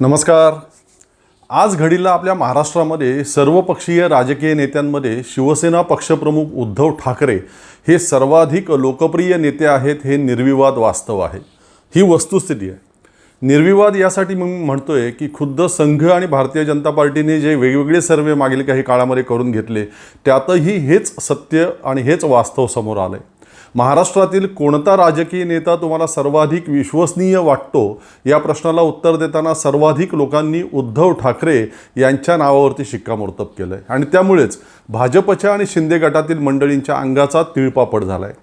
नमस्कार. आज घडीला आपल्या महाराष्ट्रामध्ये सर्वपक्षीय राजकीय नेत्यांमध्ये शिवसेना पक्षप्रमुख उद्धव ठाकरे हे सर्वाधिक लोकप्रिय नेते आहेत हे निर्विवाद वास्तव आहे. ही वस्तुस्थिती आहे. निर्विवाद यासाठी मी म्हणतो आहे की खुद्द संघ आणि भारतीय जनता पार्टीने जे वेगवेगळे सर्वे मागील काही काळामध्ये करून घेतले त्यातही हेच सत्य आणि हेच वास्तव समोर आलं आहे महाराष्ट्रातील कोणता राजकीय नेता तुम्हाला सर्वाधिक विश्वसनीय वाटतो? या प्रश्नाला उत्तर देताना सर्वाधिक लोकांनी उद्धव ठाकरे यांच्या नावावरती शिक्कामोर्तब केलं आहे आणि त्यामुळेच भाजपच्या आणि शिंदे गटातील मंडळींच्या अंगाचा तिळपापड झाला आहे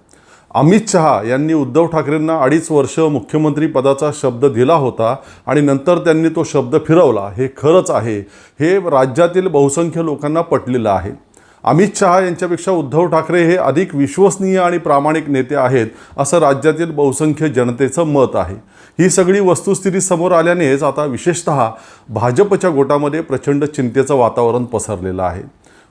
अमित शहा यांनी उद्धव ठाकरेंना अडीच वर्ष मुख्यमंत्री पदाचा शब्द दिला होता आणि नंतर त्यांनी तो शब्द फिरवला. हे खरंच आहे. हे राज्यातील बहुसंख्य लोकांना पटलेलं आहे. अमित शहा यांच्यापेक्षा उद्धव ठाकरे हे अधिक विश्वसनीय आणि प्रामाणिक नेते आहेत असं राज्यातील बहुसंख्य जनतेचं मत आहे. ही सगळी वस्तुस्थिती समोर आल्यानेच आता विशेषतः भाजपच्या गोटामध्ये प्रचंड चिंतेचं वातावरण पसरलेलं आहे.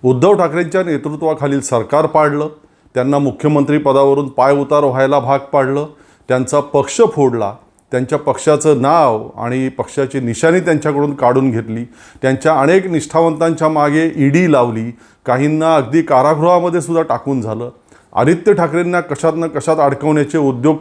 उद्धव ठाकरेंच्या नेतृत्वाखालील सरकार पाडलं त्यांना मुख्यमंत्री पदावरून पाय उतार व्हायला भाग पाडलं त्यांचा पक्ष फोडला त्यांच्या पक्षाचं नाव आणि पक्षाची निशाणी त्यांच्याकडून काढून घेतली. त्यांच्या अनेक निष्ठावंतांच्या मागे ईडी लावली. काहींना अगदी कारागृहामध्ये सुद्धा टाकून झालं. आदित्य ठाकरेंना कशात न कशात अडकवण्याचे उद्योग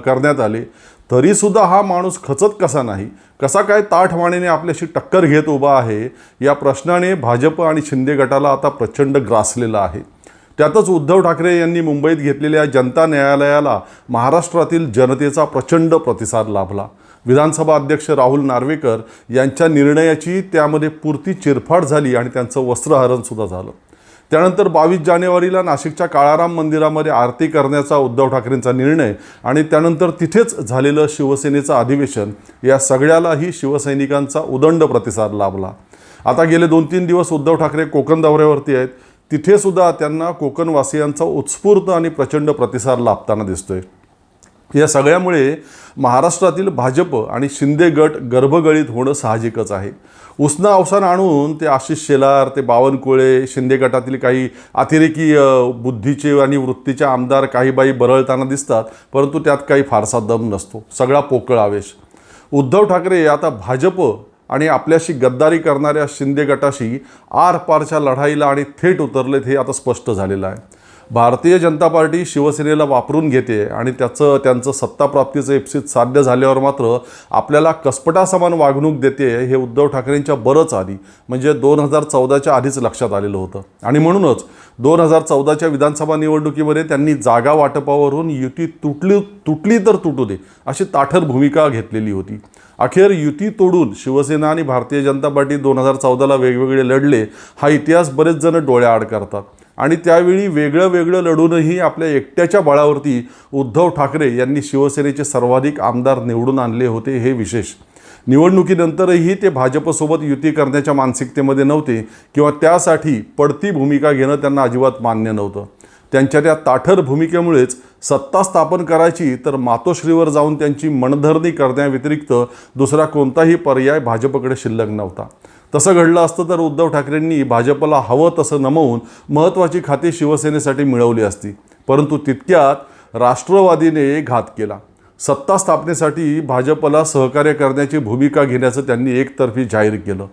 करण्यात आले. तरीसुद्धा हा माणूस खचत कसा नाही? कसा काय ताठवाणीने आपल्याशी टक्कर घेत उभा आहे? या प्रश्नाने भाजप आणि शिंदे गटाला आता प्रचंड ग्रासलेला आहे. त्यातच उद्धव ठाकरे यांनी मुंबईत घेतलेल्या जनता न्यायालयाला महाराष्ट्रातील जनतेचा प्रचंड प्रतिसाद लाभला. विधानसभा अध्यक्ष राहुल नार्वेकर यांच्या निर्णयाची त्यामध्ये पुरती चिरफाड झाली आणि त्यांचं वस्त्रहरणसुद्धा झालं. त्यानंतर बावीस जानेवारीला नाशिकच्या काळाराम मंदिरामध्ये आरती करण्याचा उद्धव ठाकरेंचा निर्णय आणि त्यानंतर तिथेच झालेलं शिवसेनेचं अधिवेशन या सगळ्यालाही शिवसैनिकांचा उदंड प्रतिसाद लाभला. आता गेले दोन तीन दिवस उद्धव ठाकरे कोकण दौऱ्यावरती आहेत. तिथेसुद्धा त्यांना कोकणवासियांचा उत्स्फूर्त आणि प्रचंड प्रतिसाद लाभताना दिसतोय. या सगळ्यामुळे महाराष्ट्रातील भाजप आणि शिंदे गट गर्भगळीत होणं साहजिकच आहे. उष्ण अवसान आणून ते आशिष शेलार ते बावनकुळे शिंदे गटातील काही अतिरेकी बुद्धीचे आणि वृत्तीचे आमदार काही बाई बरळताना दिसतात परंतु त्यात काही फारसा दम नसतो. सगळा पोकळ आवेश. उद्धव ठाकरे आता भाजप आणि आपल्याशी गद्दारी करणाऱ्या शिंदे गटाशी आरपारच्या लढाईला आणि थेट उतरलेत हे आता स्पष्ट झालेलं आहे. भारतीय जनता पार्टी शिवसेनेला वापरून घेते आणि त्याचं त्यांचं सत्ताप्राप्तीचं इप्सित साध्य झाल्यावर मात्र आपल्याला कसपटासमान वागणूक देते हे उद्धव ठाकरेंच्या बरंच आधी म्हणजे दोन हजार चौदाच्या आधीच लक्षात आलेलं होतं. आणि म्हणूनच दोन हजार चौदाच्या विधानसभा निवडणुकीमध्ये त्यांनी जागा वाटपावरून युती तुटली तुटली तर तुटू दे अशी ताठर भूमिका घेतलेली होती. अखेर युती तोडून शिवसेना आणि भारतीय जनता पार्टी दोन हजार चौदाला वेगवेगळे लढले हा इतिहास बरेच जण डोळ्याआड करतात. आणि त्यावेळी वेगळं वेगळं लढूनही आपल्या एकट्याच्या बळावरती उद्धव ठाकरे यांनी शिवसेनेचे सर्वाधिक आमदार निवडून आणले होते हे विशेष. निवडणुकीनंतरही ते भाजपसोबत युती करण्याच्या मानसिकतेमध्ये नव्हते किंवा त्यासाठी पडती भूमिका घेणं त्यांना अजिबात मान्य नव्हतं. त्यांच्या त्या ताठर भूमिकेमुळेच सत्ता स्थापन करायची तर मातोश्रीवर जाऊन त्यांची मनधरणी करण्याव्यतिरिक्त दुसरा कोणताही पर्याय भाजपकडे शिल्लक नव्हता. तसं घडलं असतं तर उद्धव ठाकरेंनी भाजपला हवं तसं नमवून महत्त्वाची खाती शिवसेनेसाठी मिळवली असती. परंतु तितक्यात राष्ट्रवादीने घात केला. सत्ता स्थापनेसाठी भाजपला सहकार्य करण्याची भूमिका घेण्याचं त्यांनी एकतर्फी जाहीर केलं.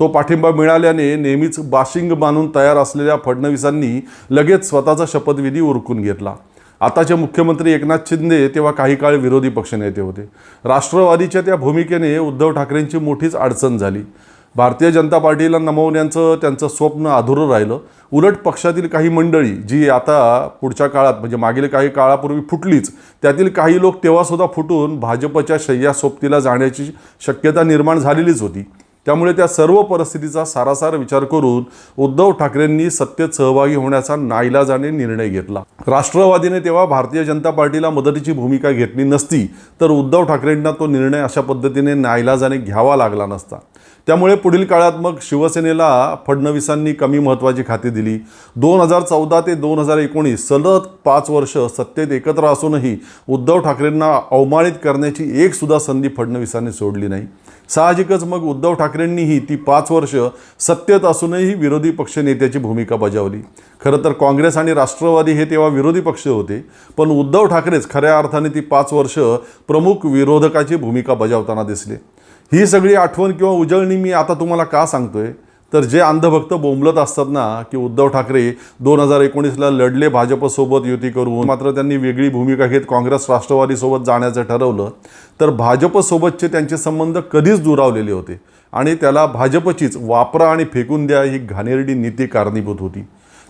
तो पाठिंबा मिळाल्याने नेहमीच बाशिंग बांधून तयार असलेल्या फडणवीसांनी लगेच स्वतःचा शपथविधी उरकून घेतला. आताचे मुख्यमंत्री एकनाथ शिंदे तेव्हा काही काळ विरोधी पक्षनेते होते. राष्ट्रवादीच्या त्या भूमिकेने उद्धव ठाकरेंची मोठीच अडचण झाली. भारतीय जनता पार्टीला नमवण्याचं त्यांचं स्वप्न अधुरं राहिलं. उलट पक्षातील काही मंडळी जी आता पुढच्या काळात म्हणजे मागील काही काळापूर्वी फुटलीच त्यातील काही लोक तेव्हासुद्धा फुटून भाजपच्या शय्या सोबतीला जाण्याची शक्यता निर्माण झालेलीच होती. त्यामुळे त्या सर्व परिस्थितीचा सारासार विचार करून उद्धव ठाकरेंनी सत्तेत सहभागी होण्याचा नाईलाजाने निर्णय घेतला. राष्ट्रवादीने तेव्हा भारतीय जनता पार्टीला मदतीची भूमिका घेतली नसती तर उद्धव ठाकरेंना तो निर्णय अशा पद्धतीने नाईलाजाने घ्यावा लागला नसता. त्यामुळे पुढील काळात मग शिवसेनेला फडणवीसांनी कमी महत्त्वाची खाती दिली. दोन हजार चौदा ते दोन हजार एकोणीस सलग पाच वर्ष सत्तेत एकत्र असूनही उद्धव ठाकरेंना अवमानित करण्याची एकसुद्धा संधी फडणवीसांनी सोडली नाही. साहजिकच मग उद्धव ठाकरेंनीही ती पाच वर्ष सत्तेत असूनही विरोधी पक्षनेत्याची भूमिका बजावली. खरं तर काँग्रेस आणि राष्ट्रवादी हे तेव्हा विरोधी पक्ष होते पण उद्धव ठाकरेच खऱ्या अर्थाने ती पाच वर्ष प्रमुख विरोधकाची भूमिका बजावताना दिसले. ही सगळी आठवण किंवा उजळणी मी आता तुम्हाला का सांगतोय? तर जे अंधभक्त बोंबलत असतात ना की उद्धव ठाकरे दोन हजार एकोणीसला लढले भाजपसोबत युती करून मात्र त्यांनी वेगळी भूमिका घेत काँग्रेस राष्ट्रवादीसोबत जाण्याचं ठरवलं तर भाजपसोबतचे त्यांचे संबंध कधीच दुरावलेले होते. आणि त्याला भाजपचीच वापरा आणि फेकून द्या ही घाणेरडी नीती कारणीभूत होती.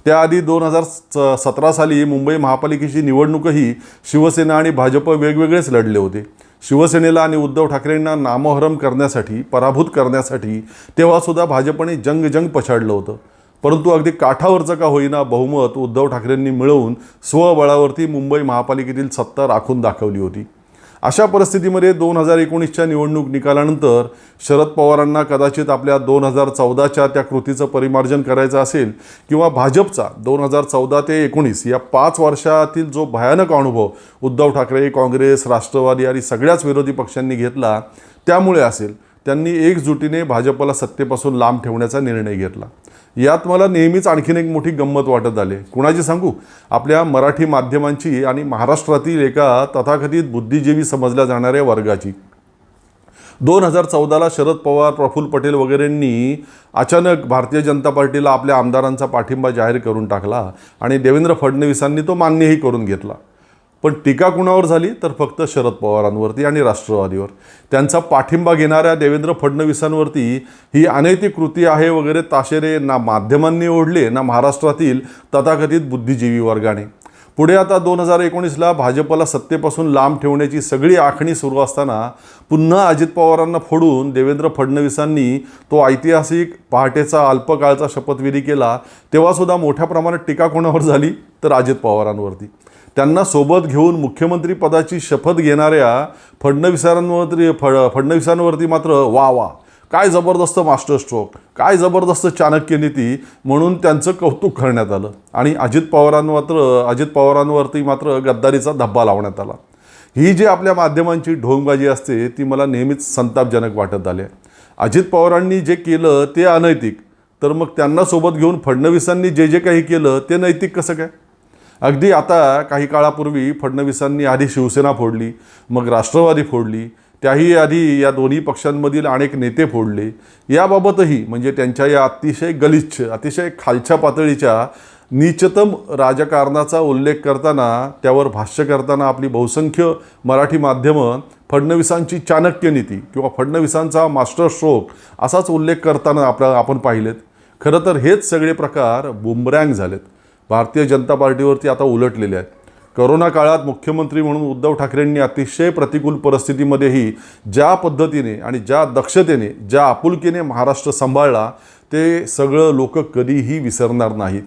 त्याआधी दोन हजार सतरा साली मुंबई महापालिकेची निवडणूकही शिवसेना आणि भाजप वेगवेगळेच लढले होते. शिवसेनेला आणि उद्धव ठाकरेंना नामोहरम करण्यासाठी पराभूत करण्यासाठी तेव्हासुद्धा भाजपने जंग जंग पछाडलं होतं. परंतु अगदी काठावरचं का होईना बहुमत उद्धव ठाकरेंनी मिळवून स्वबळावरती मुंबई महापालिकेतील सत्ता राखून दाखवली होती. अशा परिस्थितीमध्ये दोन हजार एकोणीसच्या निवडणूक निकालानंतर शरद पवारांना कदाचित आपल्या दोन हजार चौदाच्या त्या कृतीचं परिमार्जन करायचं असेल किंवा भाजपचा दोन हजार चौदा ते एकोणीस या पाच वर्षातील जो भयानक अनुभव उद्धव ठाकरे काँग्रेस राष्ट्रवादी आणि सगळ्याच विरोधी पक्षांनी घेतला त्यामुळे असेल त्यांनी एकजुटीने भाजपला सत्तेपासून लांब ठेवण्याचा निर्णय घेतला. यात मला नेहमीच आणखीन एक मोठी गंमत वाटत आले. कुणाची सांगू? आपल्या मराठी माध्यमांची आणि महाराष्ट्रातील एका तथाकथित बुद्धिजीवी समजल्या जाणाऱ्या वर्गाची. दोन हजार चौदाला शरद पवार प्रफुल्ल पटेल वगैरेंनी अचानक भारतीय जनता पार्टीला आपल्या आमदारांचा पाठिंबा जाहीर करून टाकला आणि देवेंद्र फडणवीसांनी तो मान्यही करून घेतला. पण टीका कुणावर झाली तर फक्त शरद पवारांवरती आणि राष्ट्रवादीवर. त्यांचा पाठिंबा घेणाऱ्या देवेंद्र फडणवीसांवरती ही अनैतिक कृती आहे वगैरे ताशेरे ना माध्यमांनी ओढले ना महाराष्ट्रातील तथाकथित बुद्धिजीवी वर्गाने. पुढे आता दोन हजार एकोणीसला भाजपला सत्तेपासून लांब ठेवण्याची सगळी आखणी सुरू असताना पुन्हा अजित पवारांना फोडून देवेंद्र फडणवीसांनी तो ऐतिहासिक पहाटेचा अल्पकाळचा शपथविधी केला तेव्हासुद्धा मोठ्या प्रमाणात टीका कोणावर झाली? तर अजित पवारांवरती. त्यांना सोबत घेऊन मुख्यमंत्री पदाची शपथ घेणाऱ्या फडणवीसांवरती फड फडणवीसांवरती मात्र वा वा. काय जबरदस्त मास्टर स्ट्रोक काय जबरदस्त चाणक्य नीती म्हणून त्यांचं कौतुक करण्यात आलं. आणि अजित पवारांवर मात्र अजित पवारांवरती मात्र गद्दारीचा धब्बा लावण्यात आला. ही जी आपल्या माध्यमांची ढोंगबाजी असते ती मला नेहमीच संतापजनक वाटत आले अजित पवारांनी जे केलं ते अनैतिक. तर मग त्यांना सोबत घेऊन फडणवीसांनी जे जे काही केलं ते नैतिक कसं काय? अगदी आता काही काळापूर्वी फडणवीसांनी आधी शिवसेना फोडली मग राष्ट्रवादी फोडली त्याही आधी या दोन्ही पक्षांमधील अनेक नेते फोडले. याबाबतही म्हणजे त्यांच्या या अतिशय गलिच्छ अतिशय खालच्या पातळीच्या नीचतम राजकारणाचा उल्लेख करताना त्यावर भाष्य करताना आपली बहुसंख्य मराठी माध्यमं फडणवीसांची चाणक्य नीती किंवा फडणवीसांचा मास्टर स्ट्रोक असाच उल्लेख करताना आपल्या आपण पाहिलेत. खरं तर हेच सगळे प्रकार बुमरँग झालेत. भारतीय जनता पार्टीवरती आता उलटलेले आहेत. करोना काळात मुख्यमंत्री म्हणून उद्धव ठाकरेंनी अतिशय प्रतिकूल परिस्थितीमध्येही ज्या पद्धतीने आणि ज्या दक्षतेने ज्या आपुलकीने महाराष्ट्र सांभाळला ते सगळं लोक कधीही विसरणार नाहीत.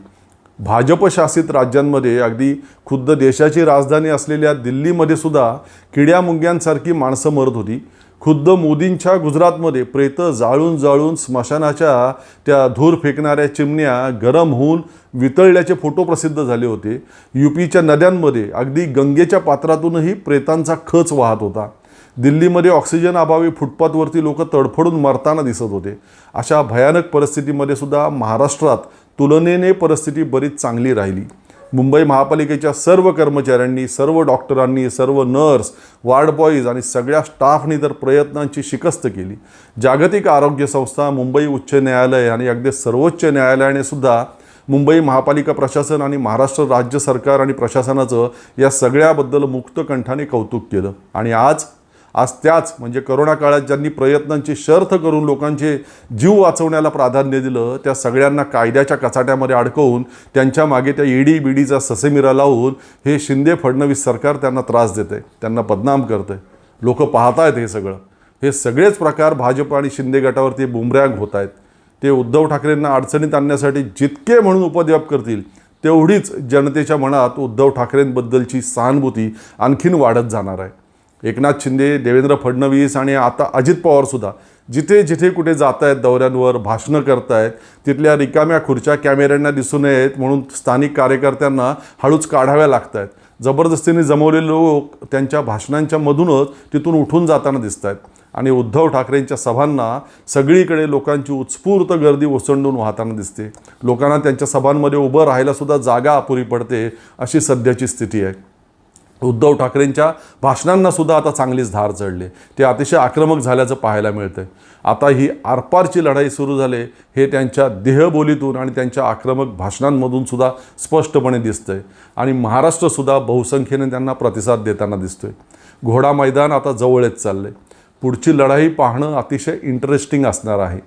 भाजपशासित राज्यांमध्ये अगदी खुद्द देशाची राजधानी असलेल्या दिल्लीमध्ये सुद्धा किड्यामुंग्यांसारखी माणसं मरत होती. खुद्द मोदींच्या गुजरातमध्ये प्रेत जाळून जाळून स्मशानाच्या त्या धूर फेकणाऱ्या चिमण्या गरम होऊन वितळल्याचे फोटो प्रसिद्ध झाले होते. युपीच्या नद्यांमध्ये अगदी गंगेच्या पात्रातूनही प्रेतांचा खच वाहत होता. दिल्लीमध्ये ऑक्सिजन अभावी फुटपाथवरती लोक तडफडून मरताना दिसत होते. अशा भयानक परिस्थितीमध्ये सुद्धा महाराष्ट्रात तुलनेने परिस्थिती बरीच चांगली राहिली. मुंबई महापालिकेच्या सर्व कर्मचाऱ्यांनी सर्व डॉक्टरांनी सर्व नर्स वार्ड बॉईज आणि सगळ्या स्टाफनी तर प्रयत्नांची शिकस्त केली. जागतिक आरोग्य संस्था मुंबई उच्च न्यायालय आणि अगदी सर्वोच्च न्यायालयाने सुद्धा मुंबई महापालिका प्रशासन आणि महाराष्ट्र राज्य सरकार आणि प्रशासनाचं या सगळ्याबद्दल मुक्त कंठाने कौतुक केलं. आणि आज आज त्याच म्हणजे करोना काळात ज्यांनी प्रयत्नांची शर्थ करून लोकांचे जीव वाचवण्याला प्राधान्य दिलं त्या सगळ्यांना कायद्याच्या कचाट्यामध्ये अडकवून त्यांच्या मागे त्या ईडी बीडीचा ससेमिरा लावून हे शिंदे फडणवीस सरकार त्यांना त्रास देते त्यांना बदनाम करते. लोक पाहतायत हे सगळं. हे सगळेच प्रकार भाजप आणि शिंदे गटावरती बुमरॅग होत आहेत ते उद्धव ठाकरेंना अडचणीत आणण्यासाठी जितके म्हणून उपद्व्याप करतील तेवढीच जनतेच्या मनात उद्धव ठाकरेंबद्दलची सहानुभूती आणखीन वाढत जाणार आहे. एकनाथ शिंदे देवेंद्र फडणवीस आणि आता अजित पवारसुद्धा जिथे जिथे कुठे जात आहेत दौऱ्यांवर भाषणं करतायत तिथल्या रिकाम्या खुर्च्या कॅमेऱ्यांना दिसू नयेत म्हणून स्थानिक कार्यकर्त्यांना हळूच काढाव्या लागत आहेत जबरदस्तीने जमवलेले लोक त्यांच्या भाषणांच्या मधूनच तिथून उठून जाताना दिसत आहेत आणि उद्धव ठाकरेंच्या सभांना सगळीकडे लोकांची उत्स्फूर्त गर्दी ओसंडून वाहताना दिसते. लोकांना त्यांच्या सभांमध्ये उभं राहायलासुद्धा जागा अपुरी पडते अशी सध्याची स्थिती आहे. उद्धव ठाकरेंच्या भाषणांना सुद्धा आता चांगलीच धार चढली. ते अतिशय आक्रमक झाल्याचं पाहायला मिळतंय. आता ही आरपारची लढाई सुरू झाली हे त्यांच्या देहबोलीतून आणि त्यांच्या आक्रमक भाषणांमधून सुद्धा स्पष्टपणे दिसतंय. आणि महाराष्ट्रसुद्धा बहुसंख्येने त्यांना प्रतिसाद देताना दिसतोय. घोडा मैदान आता जवळच चाललंय. पुढची लढाई पाहणं अतिशय इंटरेस्टिंग असणार आहे.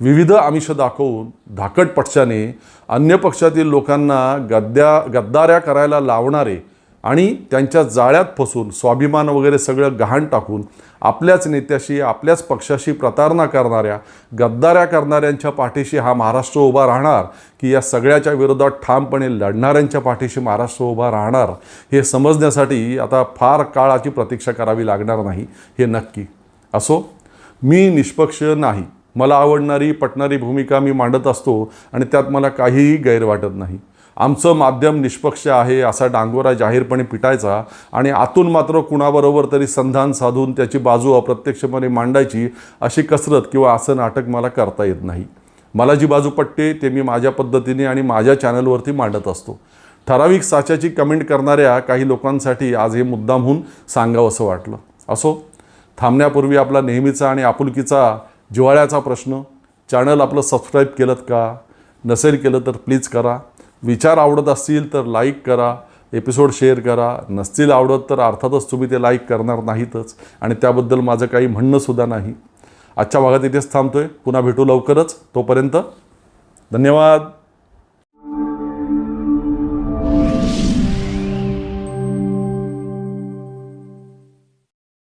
विविध आमिष दाखवून धाकट पक्षाने अन्य पक्षातील लोकांना गद्द्या गद्दाऱ्या करायला लावणारे आणि त्यांच्या जाळ्यात फसून स्वाभिमान वगैरे सगळं गहाण टाकून आपल्याच नेत्याशी आपल्याच पक्षाशी प्रतारणा करणाऱ्या गद्दाऱ्या करणाऱ्यांच्या पाठीशी हा महाराष्ट्र उभा राहणार की या सगळ्याच्या विरोधात ठामपणे लढणाऱ्यांच्या पाठीशी महाराष्ट्र उभा राहणार हे समजण्यासाठी आता फार काळाची प्रतीक्षा करावी लागणार नाही हे नक्की. असो मी निष्पक्ष नाही. मला आवडणारी पटणारी भूमिका मी मांडत असतो आणि त्यात मला काहीही गैर वाटत नाही. आमचं माध्यम निष्पक्ष आहे असा डांगोरा जाहीरपणे पिटायचा आणि आतून मात्र कुणाबरोबर तरी संधान साधून त्याची बाजू अप्रत्यक्षपणे मांडायची अशी कसरत किंवा असं नाटक मला करता येत नाही. मला जी बाजू पटते ते मी माझ्या पद्धतीने आणि माझ्या चॅनलवरती मांडत असतो. ठराविक साच्याची कमेंट करणाऱ्या काही लोकांसाठी आज हे मुद्दामहून सांगावंसं वाटलं. असो थांबण्यापूर्वी आपला नेहमीचा आणि आपुलकीचा जिव्हाळ्याचा प्रश्न चॅनल आपलं सबस्क्राईब केलं का नसेल केलं तर प्लीज करा. विचार आवडत असतील तर लाईक करा एपिसोड शेअर करा. नसतील आवडत तर अर्थातच तुम्ही ते लाईक करणार नाहीतच. आणि त्याबद्दल माझं काही म्हणणंसुद्धा नाही. आजच्या भागात इथेच थांबतो आहे पुन्हा भेटू लवकरच. तोपर्यंत धन्यवाद.